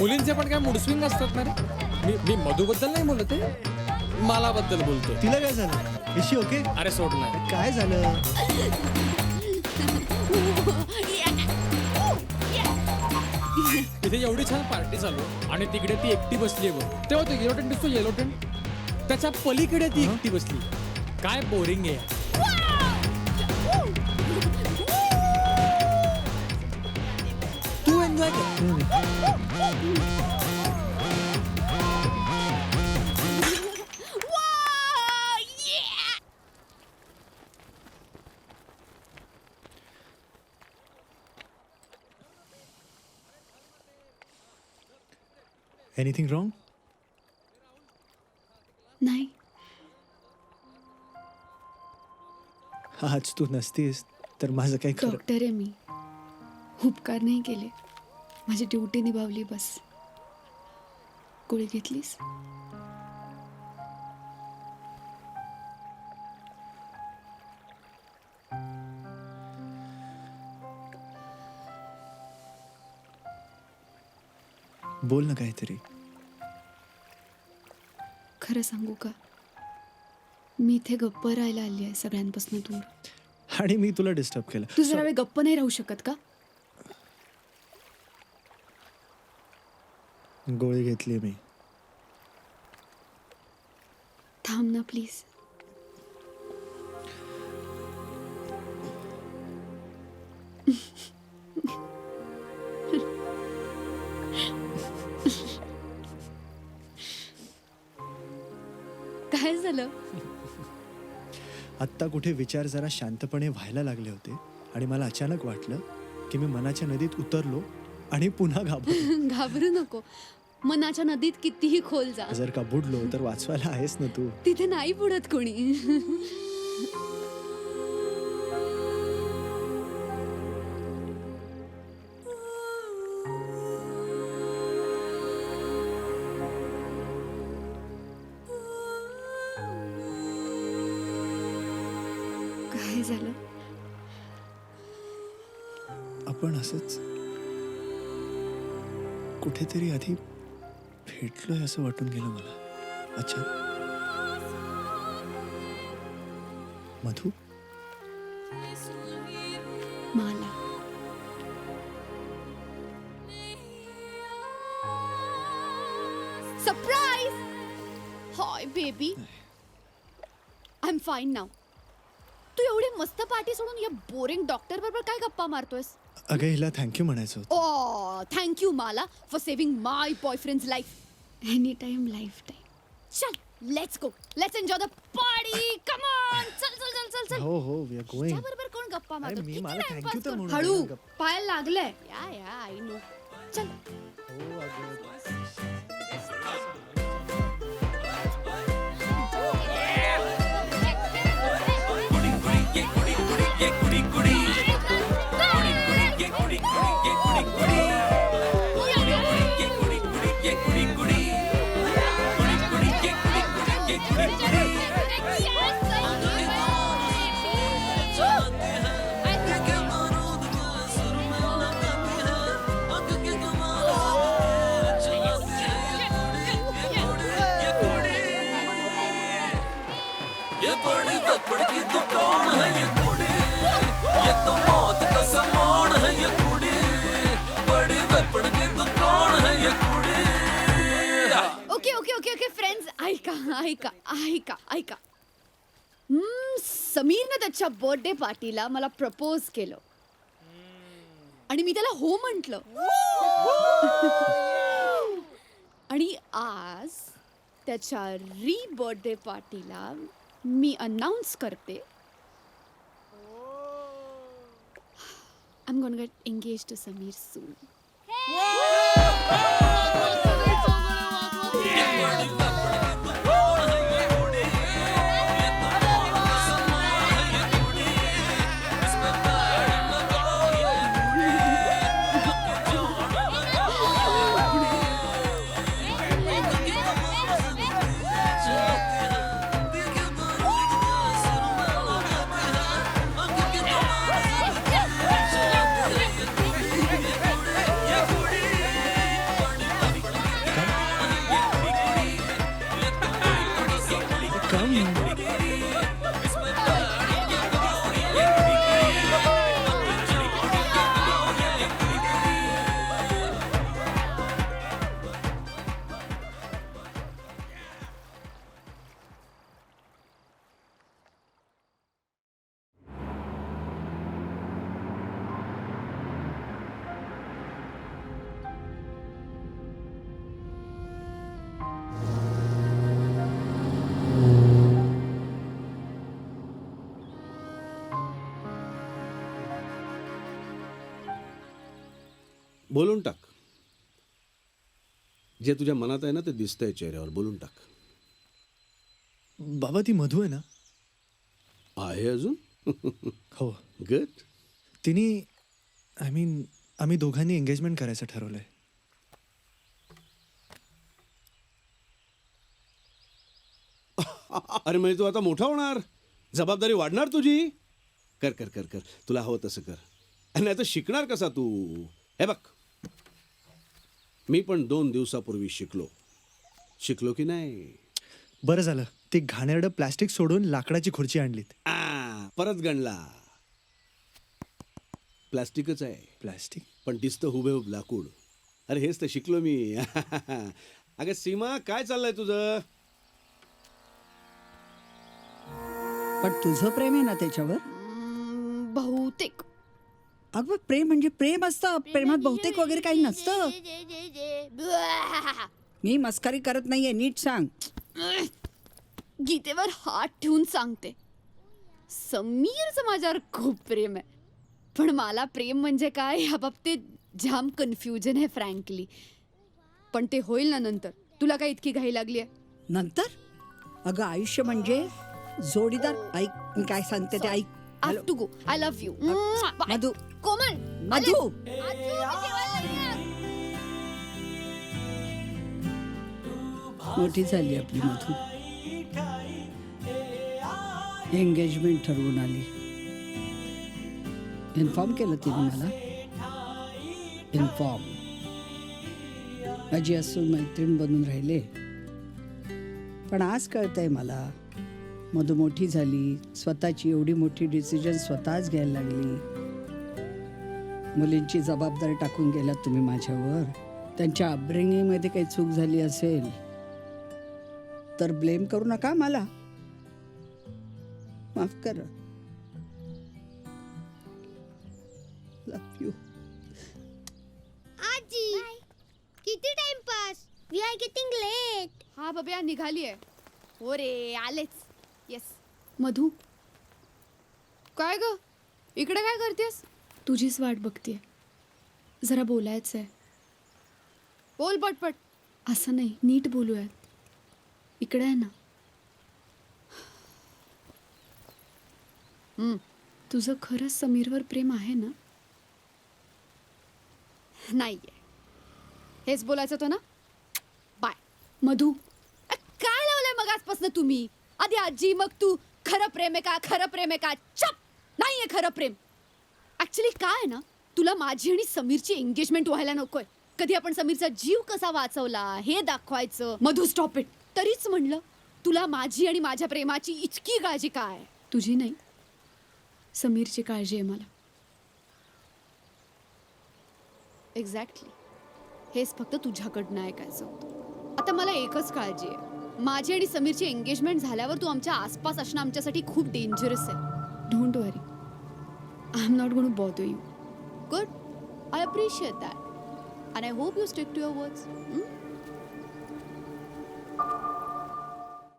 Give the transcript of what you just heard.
मुलींचे पण काय मूडस्विंग असतात ना रे? मी मी मधूबद्दल नाही बोलत आहे मालाबद्दल बोलतोय. तिला काय झालं? इशी ओके? अरे सोडलाय काय झालं? तिथे एवढी छान पार्टी चालू आहे आणि तिकडे ती एकटी बसली आहे बघ. तेव्हा तो येलो टेंट दिसतो येलो टेंट त्याच्या पलीकडे ती एकटी बसली. काय बोरिंग आहे. तू एन्जॉय कर. एनिथिंग रॉंग नाही. आज तू नसतीस तर माझं काही खरं डॉक्टर आहे मी. उपकार नाही केले. माझी ड्युटी निभावली बस. गोळी घेतलीस? बोल ना काहीतरी. खरं सांगू का? मी इथे गप्प राहायला आली आहे सगळ्यांपासून दूर. आणि मी तुला डिस्टर्ब केलं. तू जरा वेळ गप्प नाही राहू शकत का? गोळी घेतली मी. थांब ना प्लीज झालं? आत्ता कुठे विचार जरा शांतपणे व्हायला लागले होते आणि मला अचानक वाटलं की मी मनाच्या नदीत उतरलो आणि पुन्हा घाबरलो. घाबरू नको. मनाच्या नदीत कितीही खोल जा. जर का बुडलो तर वाचवायला आहेस ना तू? तिथे नाही बुडत कोणी. काय झालं? आपण असंच कुठेतरी आधी भेटलोय असं वाटून गेलं मला. अच्छा. मधू? मला. Surprise hi baby I am fine नाव तू एवढी मस्त पार्टी सोडून या बोरिंग डॉक्टर बरोबर काय गप्पा मारतोयस? अगं हिला थँक्यू म्हणायचं होतं. ओ thank you Mala for saving my boyfriend's life any time lifetime चल let's go let's enjoy the party come on चल चल चल चल चल. हो हो वी आर गोइंग बरोबर कोण गप्पा मारतो? मी किती मला time thank you pass तर करतो? म्हणून हळू. पायाला लागलंय. या या आय नो चल. हो अगं. ऐका ऐका ऐका ऐका. हम्म, समीरनं त्याच्या बर्थडे पार्टीला मला प्रपोज केलं. आणि मी त्याला हो म्हंटल. आणि आज त्याच्या री बर्थडे पार्टीला मी अनाऊन्स करते. I am gonna get engage to Sameer soon बोलून टाक. जे तुझ्या मनात आहे ना ते दिसतंय चेहऱ्यावर. बोलून टाक. बाबा ती मधू आहे ना? आहे अजून? हो. गुड तिने आय मीन आम्ही दोघांनी एंगेजमेंट करायचं ठरवलंय. अरे म्हणजे तू आता मोठा होणार? जबाबदारी वाढणार तुझी? कर कर कर कर. तुला हवं तसं कर. नाही तर शिकणार कसा तू? हे बघ. मी पण दोन दिवसापूर्वी शिकलो. शिकलो की नाही? बरं झालं. ते घाणेरडं प्लॅस्टिक सोडून लाकडाची खुर्ची आणलीत. आ, परत गणला. प्लास्टिकच आहे. प्लॅस्टिक? पण दिसतं हुबेहूब लाकूड. अरे हेच तर शिकलो मी. अगं सीमा काय चाललंय तुझं? पण तुझं प्रेम आहे ना त्याच्यावर? हम्म, बहुतेक. अगं प्रेम म्हणजे प्रेम असतं. प्रेमात बहुतेक वगैरे काही नसतं. मी मस्करी करत नाहीये नीट सांग. गीतेवर हात ठेवून सांगते. समीरचं माझ्यावर खूप प्रेम आहे. पण मला प्रेम म्हणजे काय या बाबतीत जाम कन्फ्युजन आहे फ्रँकली पण ते होईल ना नंतर. तुला काय इतकी घाई लागली आहे? नंतर? अगं आयुष्य म्हणजे जोडीदार. ऐक मी काय सांगते ते ऐक. I to go I love you Madhu Komal Madhu मोठी झाली आपली मधू एंगेजमेंट ठरवून आली इन्फॉर्म केलं तिने मला इन्फॉर्म माझी असून मैत्रीण बनून राहिले पण आज कळतंय मला मधू मोठी झाली. स्वतःची एवढी मोठी डिसिजन स्वतःच घ्यायला लागली. मुलींची जबाबदारी टाकून गेलात तुम्ही माझ्यावर. त्यांच्या अपब्रिंगिंगमध्ये काही चूक झाली असेल तर ब्लेम करू नका मला. माफ करा. लव यू आजी किती timepass we are getting late हा बब्या निघाली आहे हो रे आलेच. मधू? काय ग? इकडे काय करतेस? तुझीच वाट बघते जरा बोलायचं आहे बोल पटपट. असं नाही नीट बोलूयात. इकडे आहे ना. हम्म. तुझं खरंच समीरवर प्रेम आहे ना? नाहीये. हेच बोलायचं होतं ना? बाय. मधू. काय लावलंय मग आजपासून तुम्ही? आधी आजी मग तू. खरं प्रेम आहे का? खरं प्रेम आहे का? चप! नाहीये खरं प्रेम. ऍक्च्युली काय आहे ना? तुला माझी आणि समीरची एंगेजमेंट व्हायला नकोय. कधी आपण समीरचा जीव कसा वाचवला हे दाखवायचं. मधू स्टॉप इट तरीच म्हणलं तुला माझी आणि माझ्या प्रेमाची इतकी काळजी काय? तुझी नाही. समीरची काळजी आहे मला. एक्झॅक्टली हेच फक्त तुझ्याकडनं ऐकायचं होतं. आता मला एकच काळजी आहे. माझी आणि समीरची एंगेजमेंट झाल्यावर तू आमच्या आसपास असणं आमच्यासाठी खूप डेंजरस आहे. Don't worry I am not gonna bother you good I appreciate that and I hope you stick to your words